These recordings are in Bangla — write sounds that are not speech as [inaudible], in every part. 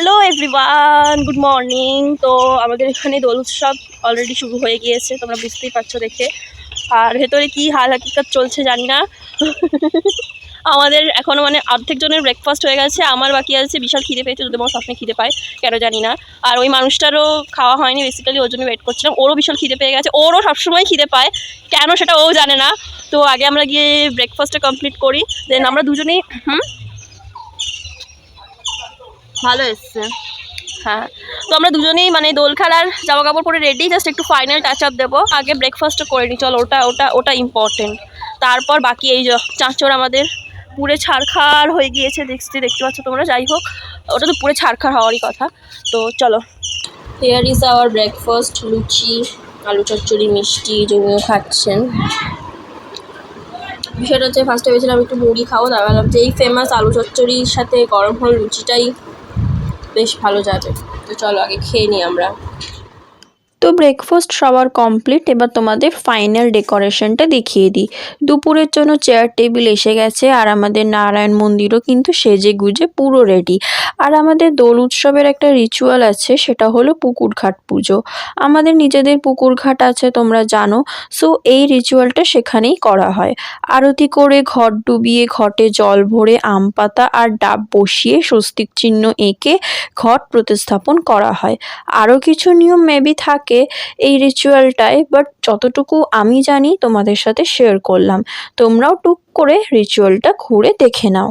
হ্যালো এভরিওয়ান গুড মর্নিং তো আমাদের এখানে দোল উৎসব অলরেডি শুরু হয়ে গিয়েছে, তোমরা বুঝতেই পারছ দেখে। আর ভেতরে কি হাল হাকিকাত চলছে জানি না। আমাদের এখনও মানে অর্ধেক জনের ব্রেকফাস্ট হয়ে গেছে, আমার বাকি আছে, বিশাল খিদে পেয়েছে, যদি আমার সবসময় খিদে পায়, কেন জানি না। আর ওই মানুষটারও খাওয়া হয়নি বেসিক্যালি ওর জন্য ওয়েট করছিলাম। ওরও বিশাল খিদে পেয়ে গেছে, ওরও সবসময় খিদে পায়, কেন সেটা ও জানে না। তো আগে আমরা গিয়ে ব্রেকফাস্টটা কমপ্লিট করি দেন আমরা দুজনেই, হুম? ভালো এসছে। হ্যাঁ। তো আমরা দুজনেই মানে দোল খেলার জামা কাপড় পরে রেডি জাস্ট একটু ফাইনাল টাচ আপ দেবো। আগে ব্রেকফাস্টটা করে নিই চলো ওটা ওটা ওটা ইম্পর্টেন্ট তারপর বাকি এই যে চাঁচড় আমাদের পুরে ছাড়খাড় হয়ে গিয়েছে দেখতে দেখতে পাচ্ছ তোমরা, যাই হোক। ওটা তো পুরে ছাড়খাড় হওয়ারই কথা। তো চলো। Here is our breakfast luchi, aloo চচ্চড়ি, মিষ্টি জমিও খাচ্ছেন। বিষয়টা হচ্ছে ফার্স্টে ভেবেছিলাম একটু মুড়ি খাব, তারপর ভাবলাম যে এই ফেমাস আলু চচ্চড়ির সাথে গরম হল লুচিটাই বেশ ভালো যাবে। তো চলো আগে খেয়ে নিই আমরা। তো ব্রেকফাস্ট সবার কমপ্লিট এবার তোমাদের ফাইনাল ডেকোরেশনটা দেখিয়ে দিই। দুপুরের জন্য চেয়ার টেবিল এসে গেছে, আর আমাদের নারায়ণ মন্দিরও কিন্তু সেজে গুজে পুরো রেডি আর আমাদের দোল উৎসবের একটা রিচুয়াল আছে, সেটা হলো পুকুরঘাট পুজো। আমাদের নিজেদের পুকুরঘাট আছে, তোমরা জানো সো এই রিচুয়ালটা সেখানেই করা হয়। আরতি করে ঘট ডুবিয়ে, ঘটে জল ভরে আম পাতা আর ডাব বসিয়ে স্বস্তিক চিহ্ন এঁকে ঘট প্রতিস্থাপন করা হয়। আরও কিছু নিয়ম মেবি থাকে এই রিচুয়ালটায় বাট যতটুকু আমি জানি, তোমাদের সাথে শেয়ার করলাম। তোমরাও টুক করে রিচুয়ালটা ঘুরে দেখে নাও।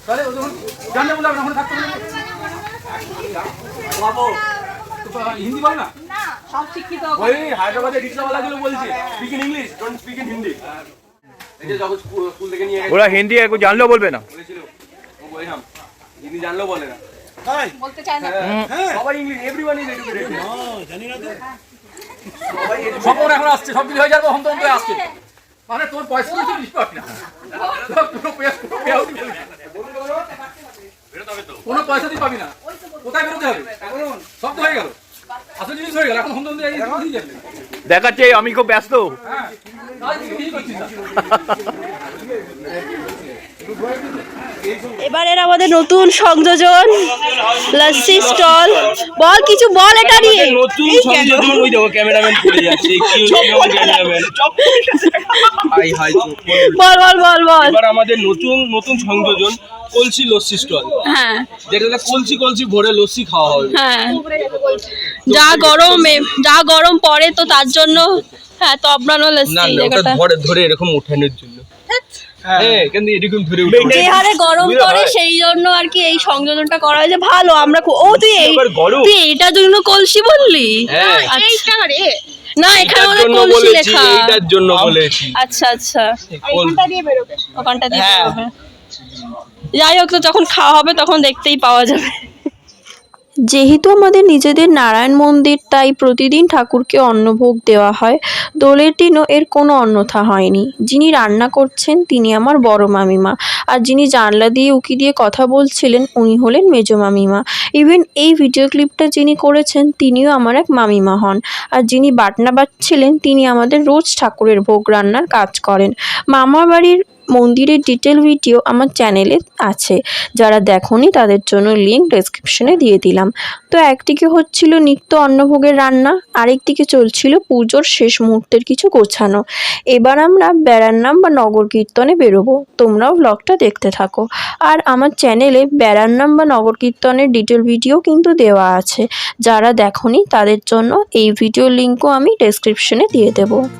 তাহলে থাকতে পারি না? তো, আহ, হিন্দি বলে না? ওই হায়দ্রাবাদে রিক্সাওয়ালাগুলো বলছে speak in English don't speak in Hindi এই যে যখন স্কুল স্কুল থেকে নিয়ে ওরা হিন্দি একটু জানলেও বলবে না। বলেছিল ও বললাম হিন্দি জানলেও বলে না। বলতে চায় না। হ্যাঁ, সবাই ইংলিশ এভরিওয়ান ইজ এডুকেটেড সব এখন আসছে সব কিছু হয়ে যাবে হম আসছে। মানে তোর পয়সা কিছু না। কোনো তুই পাবি না। কোথায় বেরোতে হবে? সব তো হয়ে গেল। আসল জিনিস হয়ে গেল এখন হোম দেখাচ্ছে আমি খুব ব্যস্ত [laughs] হ্যাঁ তাই তুই কিছুই করছিস না এবারের আমাদের নতুন সংযোজন লস্যি স্টল। বল কিছু বল এটা নিয়ে। নতুন সংযোজন ওই দেখো ক্যামেরাম্যান পড়ে যাচ্ছে কি ক্যামেরাম্যান। হাই হাই বল বল বল বল। এবার আমাদের নতুন নতুন সংযোজন কলসি লস্যি স্টল। হ্যাঁ। যেটাতে কলসি কলসি ভরে লস্যি খাওয়া হবে। হ্যাঁ। যা গরম যা গরম পড়ে তো তার জন্য হ্যাঁ তবরানো না লস্যি না ওটা ধরে ধরে এরকম ওঠানোর জন্য। যে হারে গরম সেই জন্য আর কি এই সংযোজনটা করা হয়েছে। ভালো আমরা ও তুই এই তুই এইটার জন্য কলসি বললি? হ্যাঁ। আচ্ছা। না এখানে এইটার কলসি লেখা। এইটার জন্য বলেছি। আচ্ছা আচ্ছা। কল- ওখানটা দিয়ে হ্যাঁ। বেরোবে। যাই হোক তো যখন খাওয়া হবে তখন দেখতেই পাওয়া যাবে। যেহেতু আমাদের নিজেদের নারায়ণ মন্দির, তাই প্রতিদিন ঠাকুরকে অন্নভোগ দেওয়া হয়। দোলের দিনও এর কোনো অন্যথা হয়নি। যিনি রান্না করছেন, তিনি আমার বড় মামিমা। আর যিনি জানলা দিয়ে উকি দিয়ে কথা বলছিলেন, উনি হলেন মেজো মামিমা। ইভেন এই ভিডিও ক্লিপটা যিনি করেছেন, তিনিও আমার এক মামিমা হন। আর যিনি বাটনা বাজছিলেন, তিনি আমাদের রোজ ঠাকুরের ভোগ রান্নার কাজ করেন। মামা বাড়ির মন্দিরের ডিটেল ভিডিও আমার চ্যানেলে আছে। যারা দেখোনি, তাদের জন্য লিঙ্ক ডেসক্রিপশনে দিয়ে দিলাম। তো একদিকে হচ্ছিল নিত্য অন্নভোগের রান্না, আরেকদিকে চলছিল পুজোর শেষ মুহূর্তের কিছু গোছানো। এবার আমরা বেড়ার বা নগর কীর্তনে বেরোবো। তোমরাও ব্লগটা দেখতে থাকো। আর আমার চ্যানেলে বেড়ার বা নগর কীর্তনের ডিটেল ভিডিও কিন্তু দেওয়া আছে। যারা দেখোনি, তাদের জন্য এই ভিডিও লিঙ্কও আমি ডেসক্রিপশনে দিয়ে দেবো। নাম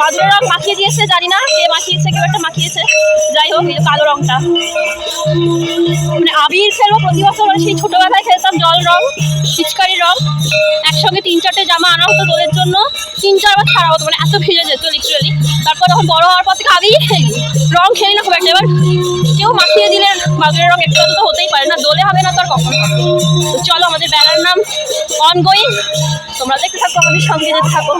মাদুরের মাখিয়ে দিয়েছে জানি না কে মাখিয়েছে, কেউ একটা মাখিয়েছে। যাই হোক কালো রংটা। মানে আবির খেলব প্রতি বছর মানে সেই ছোটবেলায় খেলতাম জল রং, পিচকারি রং। একসঙ্গে তিন চারটে জামা আনা হতো দোলের জন্য। তিন চারবার ছাড়া হতো মানে এত ভিজে যেত লিটারালি তারপর যখন বড় হওয়ার পর থেকে আবির খেলি রং খেলি না খুব একটা। এবার কেউ মাখিয়ে দিলে মাদুরের রং একটু তো হতেই পারে না, দোলে হবে না তো আর কখন। চলো, আমাদের বেড়ার নাম অনগোয়িং তোমরা দেখতে থাকো আমাদের সঙ্গে যেতে থাকো।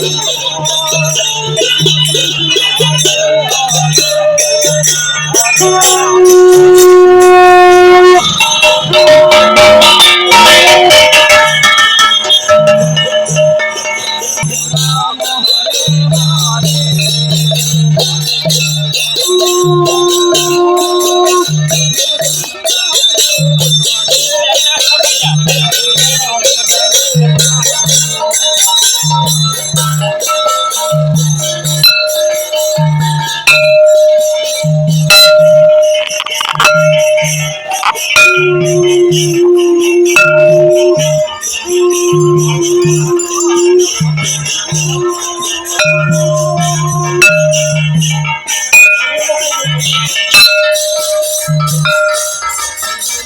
Thank you.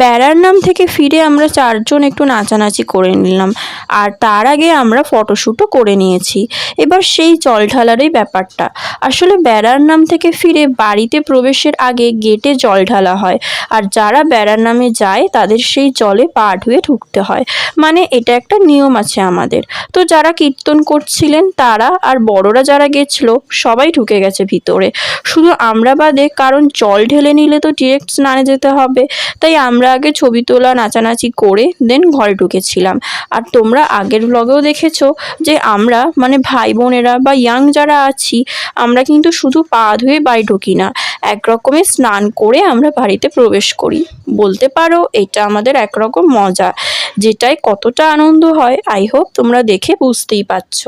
বেড়ার নাম থেকে ফিরে আমরা চারজন একটু নাচানাচি করে নিলাম। আর তার আগে আমরা ফটোশ্যুটও করে নিয়েছি। এবার সেই জল ঢালারই ব্যাপারটা। আসলে বেড়ার নাম থেকে ফিরে বাড়িতে প্রবেশের আগে গেটে জল ঢালা হয়। আর যারা বেড়ার নামে যায়, তাদের সেই জলে পা ধুয়ে ঢুকতে হয়। মানে এটা একটা নিয়ম আছে আমাদের। তো যারা কীর্তন করছিলেন, তারা আর বড়রা যারা গেছিল, সবাই ঢুকে গেছে ভিতরে। শুধু আমরা বাদে, কারণ জল ঢেলে নিলে তো ডিরেক্ট স্নানে যেতে হবে। তাই আমরা আগে ছবি তোলা, নাচানাচি করে দেন ঘরে ঢুকেছিলাম। আর তোমরা আগের ব্লগেও দেখেছ যে আমরা মানে ভাই বোনেরা বা ইয়াং যারা আছি আমরা কিন্তু শুধু পা ধুয়ে বাড়ি ঢুকি না। এক রকমের স্নান করে আমরা বাড়িতে প্রবেশ করি। বলতে পারো এটা আমাদের একরকম মজা যেটাই কতটা আনন্দ হয় আই হোপ তোমরা দেখে বুঝতেই পারছ।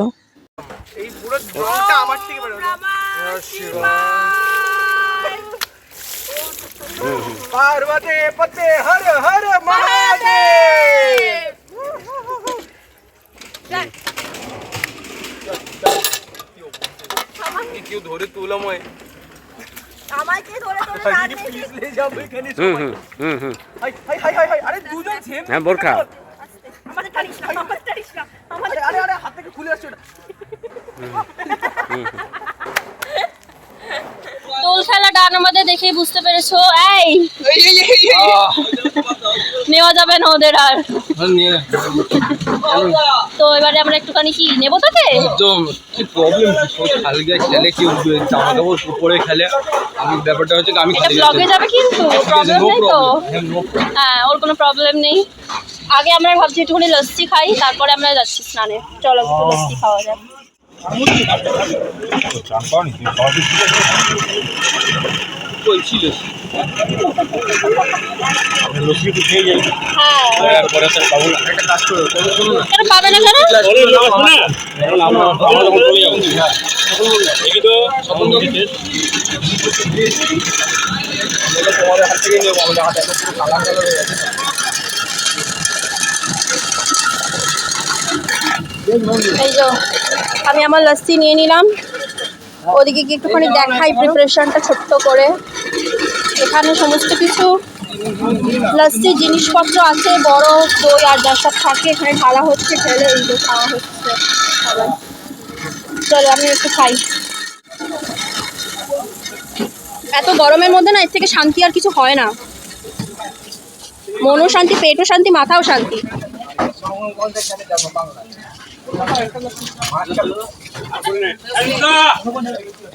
পার্বতী পতে হর হর মহাদেব! কেউ ধরে তুলো ময় আমাকে ধরে ধরে পিছলে যাব এখানে হুম হুম হুম হুম। Hi hi hi hi hi আরে দুজন সেম। হ্যাঁ বোরখা। আমাদের টানিস না আমাদের টানিস না আমাদের আরে আরে হাত থেকে খুলে আসছে ওটা। দোল খেলা ডান আমাদের দেখে বুঝতে পেরেছ। এই নেওয়া যাবে না ওদের আর। তো এবারে আমরা একটুখানি কি নেব তাকে? একদম কি প্রবলেম খালগে খেলে কেউ জামা কাপড় পরে খেলে। আমি ব্যাপারটা হচ্ছে আমি এটা ব্লগে যাবে কিন্তু প্রবলেম নেই তো? হ্যাঁ ওর কোনো প্রবলেম নেই। আগে আমরা ভাবছি একটুখানি লস্যি খাই তারপরে আমরা যাচ্ছি স্নানে। চলো একটু লস্যি খাওয়া যাক। পাবো না তোমাদের হাত থেকে নেব আমাদের হাতে পুরো কালার কালার হয়ে গেছে এই যে আমি আমার লস্যি নিয়ে নিলাম। ওদিকে কি একটুখানি দেখাই প্রিপারেশনটা ছোট্ট করে। এখানে সমস্ত কিছু লস্যি জিনিসপত্র আছে, বড় দই আর যা সব থাকে এখানে ঢালা হচ্ছে, ঢেলে এই যে খাওয়া হচ্ছে। চলো, আমি একটু খাই। এত গরমের মধ্যে না, এর থেকে শান্তি আর কিছু হয় না। মনও শান্তি, পেটও শান্তি, মাথাও শান্তি।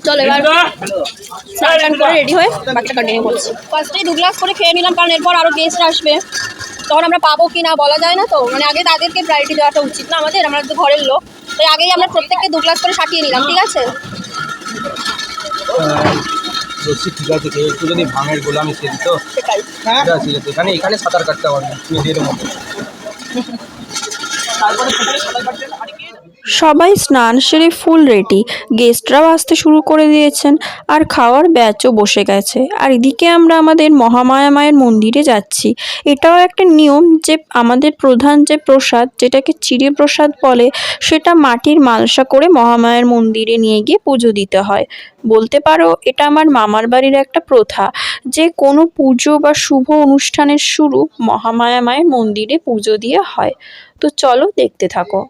চলো এবার স্নান করে রেডি হয়ে বাচ্চা কন্টিনিউ করছি। ফার্স্টেই দু গ্লাস করে খেয়ে নিলাম কারণ এরপর আরও গেস্ট আসবে। তখন আমরা পাবো কি না বলা যায় না তো। মানে আগে তাদেরকে প্রায়োরিটি দেওয়াটা উচিত না আমাদের আমরা তো ঘরের লোক। তাই আগেই আমরা প্রত্যেককে দু গ্লাস করে সাটিয়ে নিলাম ঠিক আছে? বলছি ঠিক আছে কেউ একটু যদি ভাঙের গোলামি সে দিত সেটাই। ঠিক আছে এখানে এখানে সাঁতার কাটতে পারবে মেয়েদের মতো সবাই স্নান সেরে ফুল রেডি। গেস্টরাও আসতে শুরু করে দিয়েছেন আর খাওয়ার ব্যাচও বসে গেছে। আর এদিকে আমরা আমাদের মহামায়া মায়ের মন্দিরে যাচ্ছি। এটাও একটা নিয়ম যে আমাদের প্রধান যে প্রসাদ, যেটাকে চিড়ে প্রসাদ বলে, সেটা মাটির মালসা করে মহামায়ার মন্দিরে নিয়ে গিয়ে পুজো দিতে হয়। বলতে পারো, এটা আমার মামার বাড়ির একটা প্রথা যে কোনো পুজো বা শুভ অনুষ্ঠানের শুরু মহামায়া মায়ের মন্দিরে পুজো দিয়ে হয়। তো চলো দেখতে থাকো।